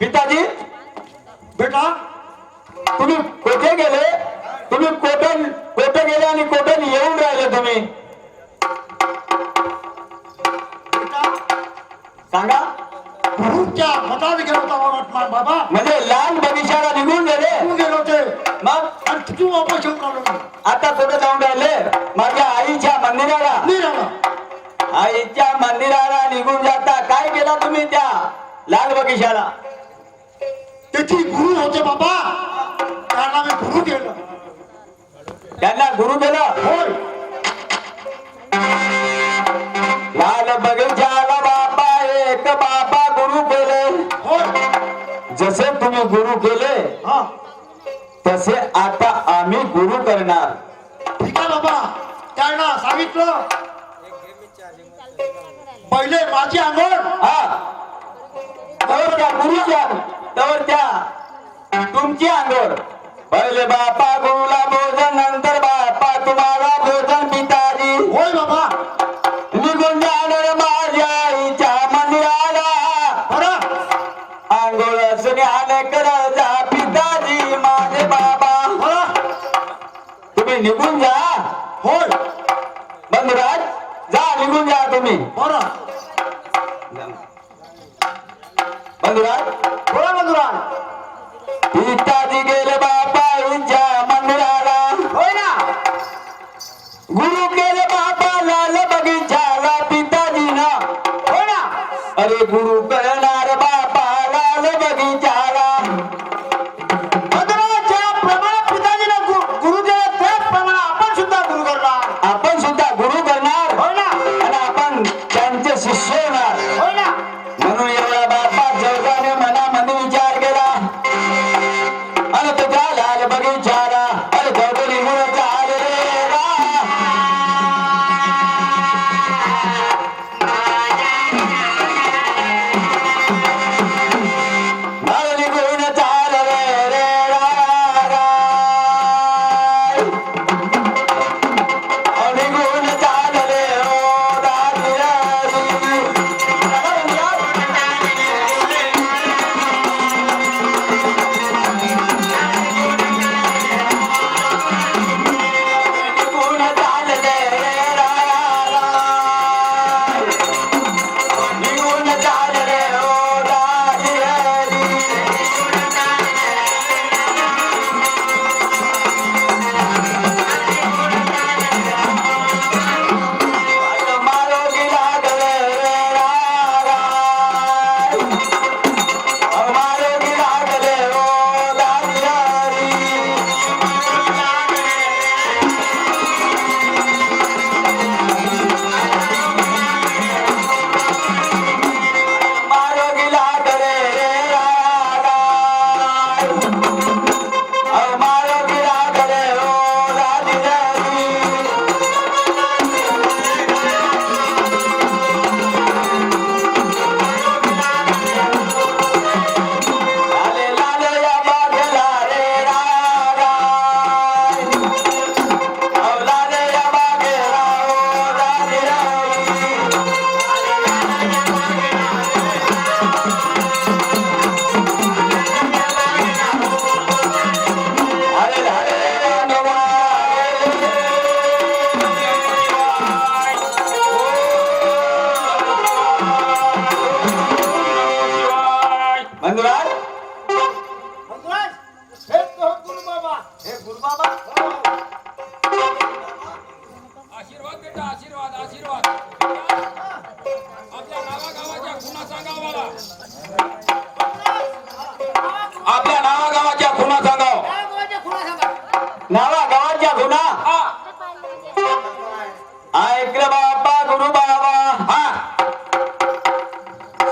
पिताजी बेटा तुम्ही कोठे गेले? तुम्ही कोटन कोठे गेले आणि कोठून येऊन राहिले तुम्ही? सांगा. गुरुच्या मठात गेलो होता बाबा- मा- म्हणजे लहान बगीचाला निघून गेले. तू गेलो होते. मग? आणि तिथून वापस येऊन आलो मी. आता कुठे जाऊन राहिले? माझ्या आईच्या मंदिराला. राहिला आईच्या मंदिराला निघून जाता काय केला तुम्ही त्या लाल बगीचाला? त्याची गुरु होते बाबा. त्यांना मी गुरु केलं. त्यांना गुरु केलं? होय. लाल बगीचाला बापा एक बापा गुरु केले. होय. जसे तुम्ही गुरु केले हा. तसे आता आम्ही गुरु करणार. ठीक आहे बाबा. त्यांना सांगितलं. पहिले माझी अंगण हा. गुरुच्या तवर त्या तुमची अंगोर पहिले बापा गुरुला भोजन नंतर बापा तुम्हाला भोजन पिताजी. होय बाबा. निघून जाणार माझ्या आईच्या मंदिराला. बरं. आंघोळ स्नान कर जा पिताजी माझे बाबा. तुम्ही निघून जा. होय. बंधुराज जा निघून जा तुम्ही. बरं. बंधुराज बोला बंधुराज. इत्यादी गेले बापा मंदिरात.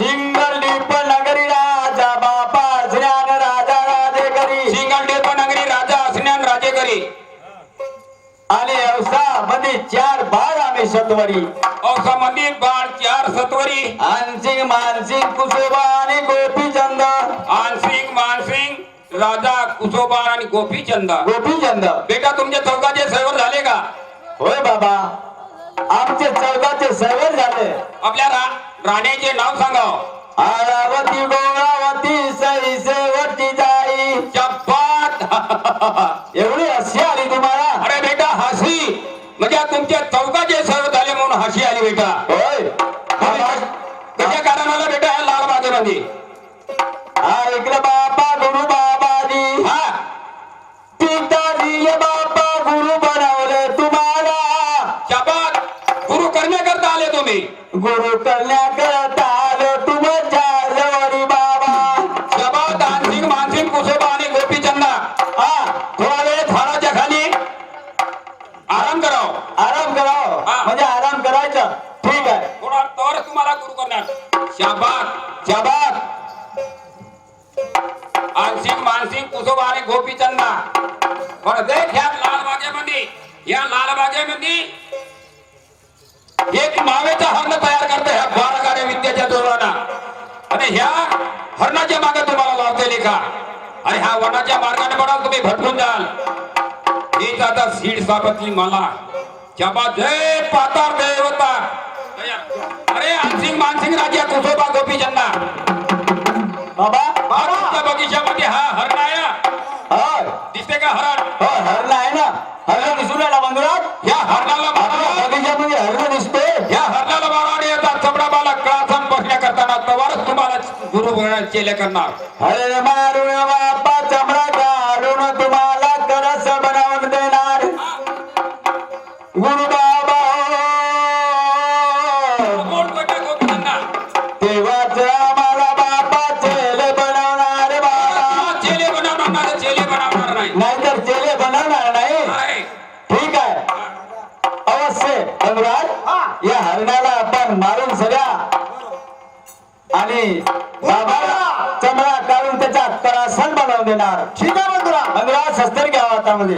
सिंगल नगरी राजा बापा ज्ञान राजा राजे करी सिंगल नगरी राजा असण्यान राजे करी आणि मध्ये चार बार आम्ही सत्वरी. मंदिर बाळ चार सत्वरी. आनसिंग मानसिंग कुसोबा आणि गोपीचंद. आनसिंग मानसिंग राजा कुसोबान आणि गोपीचंद. गोपीचंद. बेटा तुमच्या चौकाचे सैवर झाले का? होय बाबा. आमचे चौदाचे ते झाले. आपल्या राणीचे नाव सांगा. आरावती गोळावती सई सेवटी जाई. चपात एवढी हसी आली तुम्हाला? अरे बेटा हसी. म्हणजे तुमच्या चौकाचे सर्व झाले म्हणून हसी आली बेटा. होय. कशा कारणाला बेटा ह्या लाल नदी हा इकडे बा तुम्ही गुरु आलो तुमच्या जवळी बाबा. दानसिंग मानसिंग कुसोबा आणि गोपीचंदा. हा थोडा वेळ झाडाच्या खाली. आराम कराव. आराम कराव. म्हणजे आराम करायचा. ठीक आहे. थोडा तर तुम्हाला गुरु करणार. शाबात शाबात आनसिंग मानसिंग कुसोबा आणि गोपीचंदा. पण देख ह्या लाल बागेमध्ये या लाल बागेमध्ये एक मावेचा आणि ह्या वनाच्या मार्गाने म्हणाल तुम्ही भटकून जाल. हीच आता सीड सापतली मला. जबा जय पातार देवता. अरे आनसिंग मानसिंग राजा कुसोबा गोपीचंदा बाबा. हा तुमच्या बगीच्यामध्ये हा हरण आहे. दिसते का हरण? हो हरण आहे ना. हरण दिसून राहिला मंगळात? या हरणाला मारा. बगीच्यामध्ये हरण दिसते. या हरणाला मारा येतात. कळासन बसण्या करताना तवारच तुम्हाला गुरु केले करणार. हरण मारून बाबाला चमडा काढून त्याचा तरासन बनवून देणार. ठीक आहे बंधुरा. अनुराग शस्त्र घ्या हातामध्ये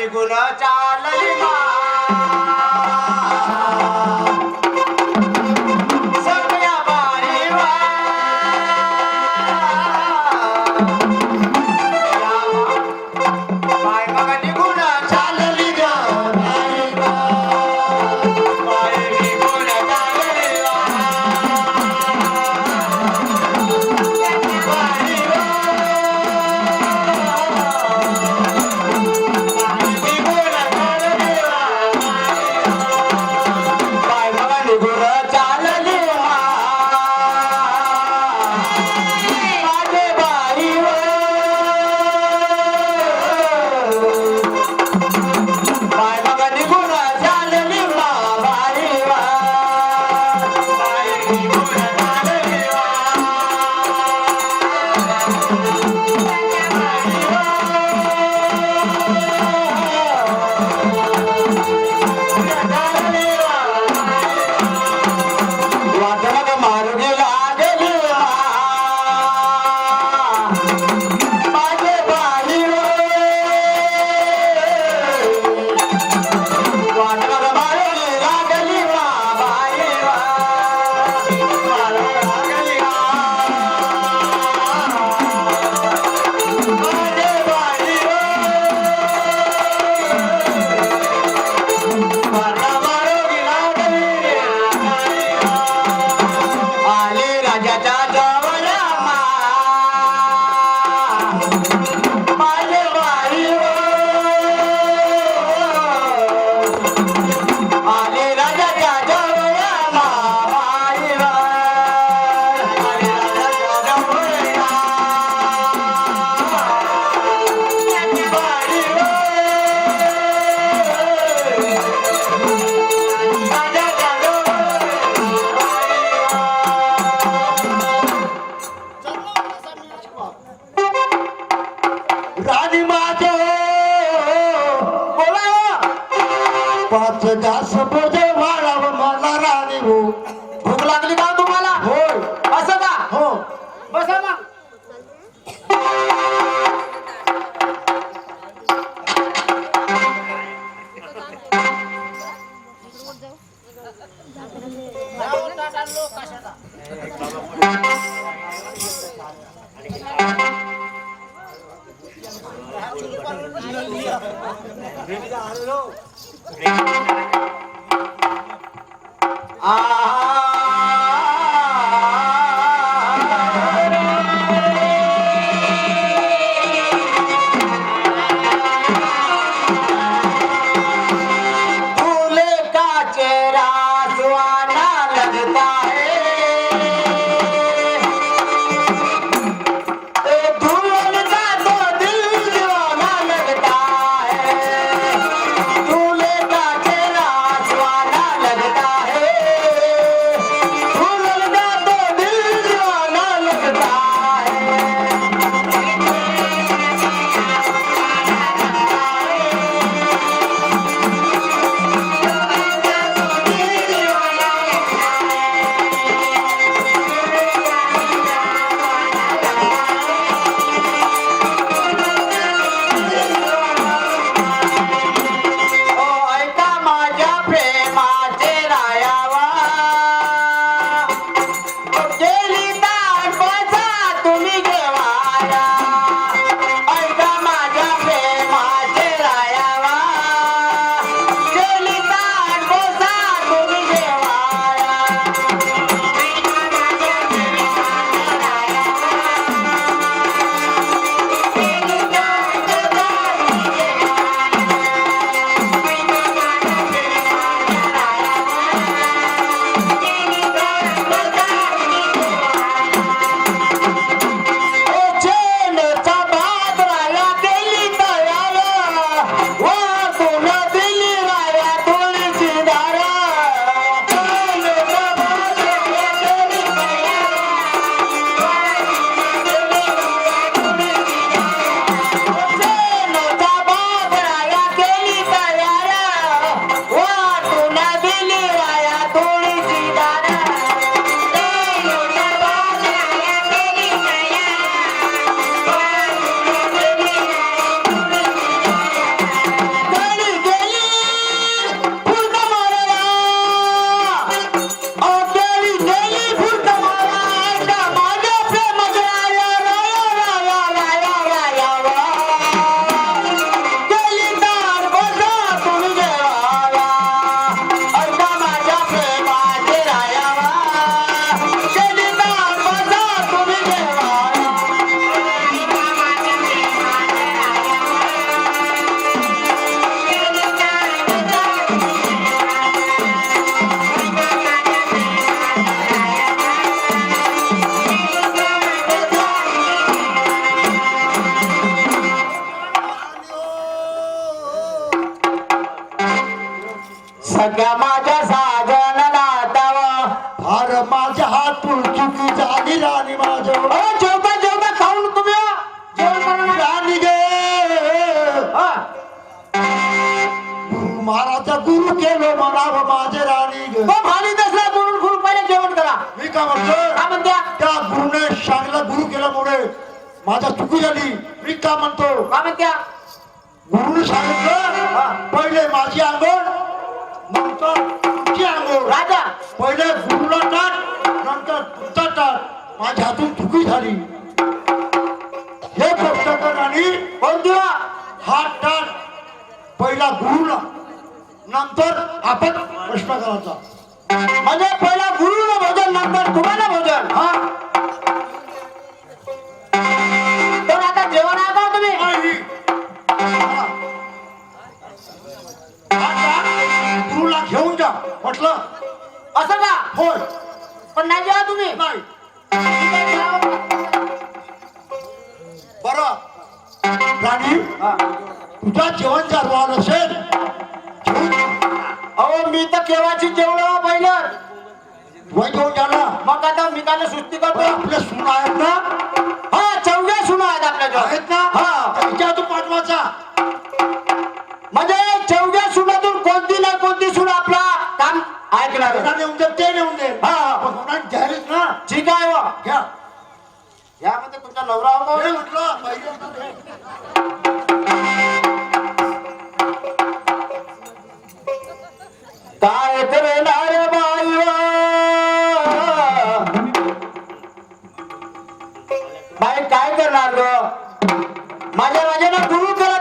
निघून चालली मा सगळ्या माझा चुकी झाली मी का म्हणतो? का म्हणत्या? गुरुने सांगितलं पहिले माझी आंघोळ नंतर तुमची आंघोळ. राजा. पहिले गुरुला टाक नंतर तुमचा टाक. माझ्या हातून चुकी झाली. हे पुस्तक आणि बंधुआ हा टाक. पहिला गुरुला नंतर आपण प्रश्न करायचा. म्हणजे पहिला गुरुला भजन नंतर तुम्हाला भजन. हा. घेऊन जा. म्हटलं असं का? होय. पण नाही जेवा तुम्ही? बर. प्राणी तुझा जेवण चालवा नसेल अहो मी तर केव्हाची जेवण पहिलं वय घेऊन जा ना. मग आता मी काय सुस्ती करतो आपले सुना आहेत ना? हा चौघ्या सुना आहेत आपल्या आहेत ना? हा. विचार तू पाठवाचा नेऊन दे ते नेऊन दे. हा, ना? ठीक आहे वा. घ्या. यामध्ये तुमचा नवरा होता म्हटलं पाहिजे होतं ते. काय बाई बाई काय करणार ग? माझ्या राजाने गुरु केला